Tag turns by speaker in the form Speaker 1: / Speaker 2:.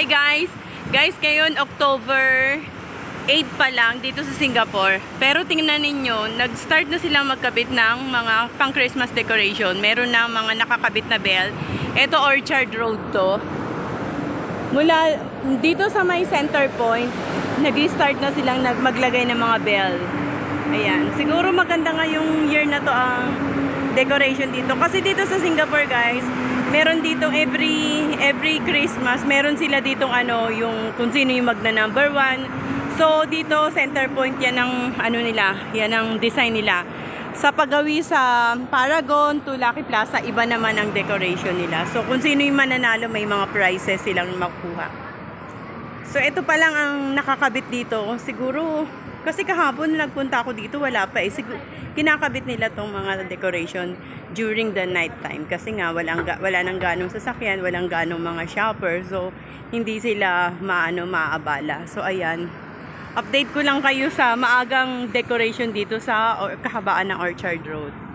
Speaker 1: Hi guys! Guys, ngayon October 8 pa lang dito sa Singapore. Pero tingnan ninyo, nag-start na silang magkabit ng mga pang Christmas decoration. Meron na mga nakakabit na bell. Ito Orchard Road to. Mula dito sa may center point, nag-start na silang maglagay ng mga bell. Ayan. Siguro maganda nga yung year na to ang decoration dito. Kasi dito sa Singapore, guys, meron dito every every Christmas, meron sila ditong ano, yung kung sino yung magna number one. So, dito, center point yan ng ano nila, yan ang design nila. Sa paggawi sa Paragon to Lucky Plaza, iba naman ang decoration nila. So, kung sino yung mananalo, may mga prizes silang makuha. So, ito pa lang ang nakakabit dito. Siguro, kasi kahapon nagpunta ako dito, wala pa eh. Siguro, kinakabit nila tong mga decoration during the night time. Kasi nga, walang, wala nang ganong sasakyan, walang ganong mga shopper. So, hindi sila maano, maabala. So, ayan. Update ko lang kayo sa maagang decoration dito sa or, kahabaan ng Orchard Road.